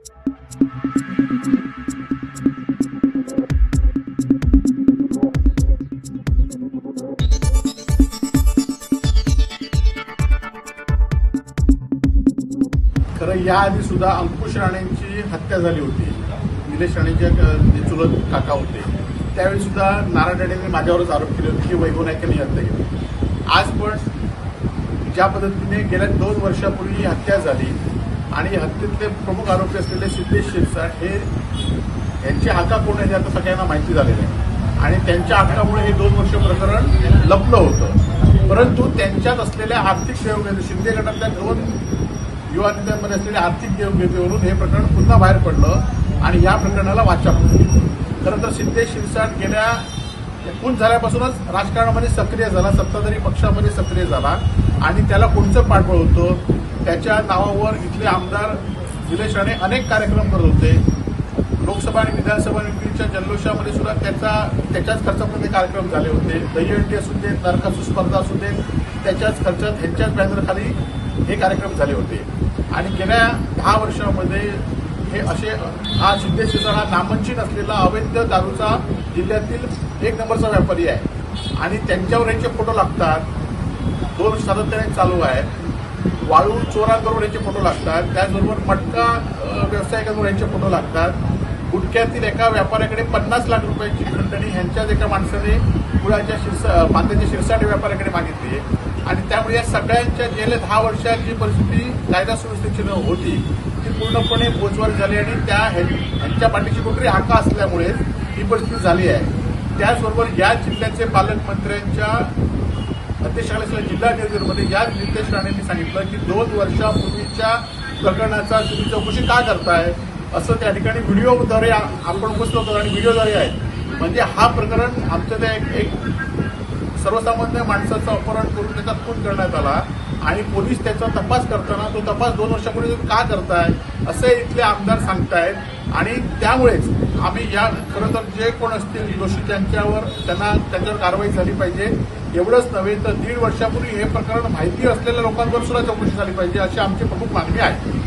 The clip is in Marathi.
खरं याआधी सुद्धा अंकुश राणेंची हत्या झाली होती. निलेश राणेंच्या चुलत काका होते. त्यावेळी सुद्धा नारायण राणेंनी माझ्यावरच आरोप केले होते की वैभव नायकांनी हत्या केली आज पण ज्या पद्धतीने गेल्या दोन वर्षापूर्वी ही हत्या झाली आणि हत्येतले प्रमुख आरोपी असलेले सिद्धेश शिरसाट हे यांची हाका कोण आहे हे आता सगळ्यांना माहिती झालेलं आहे. आणि त्यांच्या हक्कामुळे हे दोन वर्ष प्रकरण लपलं होतं. परंतु त्यांच्यात असलेल्या आर्थिक सहयोगाने शिंदे गटातल्या दोन युवा नेत्यांमध्ये असलेल्या आर्थिक देवघेतेवरून हे प्रकरण पुन्हा बाहेर पडलं आणि या प्रकरणाला वाचा पडली खरं तर सिद्धेश शिरसाट गेल्या खून झाल्यापासूनच राजकारणामध्ये सक्रिय झाला सत्ताधारी पक्षामध्ये सक्रिय झाला आणि त्याला कोणचं पाठबळ होतं. त्याच्या नावावर इथले आमदार निलेश राणे अनेक कार्यक्रम करत होते. लोकसभा आणि विधानसभा निवडणुकीच्या जल्लोषामध्ये सुद्धा त्याचा त्याच्याच खर्चामध्ये कार्यक्रम झाले होते. दहीहंडी असू देत तर्कासू स्पर्धा असू दे त्याच्याच खर्चात ह्यांच्याच बॅनरखाली हे कार्यक्रम झाले होते. आणि गेल्या दहा वर्षामध्ये हे असे हा सिद्धेश्वर हा नामांकित असलेला अवैध दारूचा जिल्ह्यातील एक नंबरचा व्यापारी आहे. आणि त्यांच्यावर यांचे फोटो लागतात. दोन सातत्याने चालू आहे वाळू चोरांबरोबर यांचे फोटो लागतात. त्याचबरोबर मटका अ, यांचे फोटो लागतात. गुटख्यातील एका व्यापाऱ्याकडे पन्नास लाख रुपयाची खंडणी ह्यांच्याच एका माणसाने पुण्याच्या शिरसा बांद्याच्या शिरसाट व्यापाऱ्याकडे मागितली. आहे आणि त्यामुळे या सगळ्यांच्या गेल्या दहा वर्षात जी परिस्थिती कायदा सुव्यवस्थेची न होती ती पूर्णपणे बोचवार झाली आणि त्या ह्यां- ह्यांच्या पाठीची कुठेतरी हाका असल्यामुळे ही परिस्थिती झाली आहे. त्याचबरोबर या जिल्ह्याचे पालकमंत्र्यांच्या अध्यक्षाखाली जिल्हा न्यूजमध्ये याच नितेश राणेंनी सांगितलं की दोन वर्षापूर्वीच्या प्रकरणाचा तुम्ही चौकशी का करताय? असं त्या ठिकाणी व्हिडिओद्वारे आपण उपस्थित होतो आणि व्हिडिओद्वारे आहे म्हणजे हा प्रकरण आमच्या त्या एक एक सर्वसामान्य माणसाचं अपहरण करून त्याचा खून करण्यात आला आणि पोलीस त्याचा तपास करताना तो तपास दोन वर्षापूर्वी का करताय? असे इथले आमदार सांगतायत आणि त्यामुळेच आम्ही या खरं तर जे कोण असतील दोषी त्यांच्यावर त्यांना त्यांच्यावर कारवाई झाली पाहिजे. एवढंच नव्हे तर दीड वर्षापूर्वी हे प्रकरण माहिती असलेल्या लोकांवर सुद्धा चौकशी झाली पाहिजे अशी आमची प्रमुख मागणी आहे.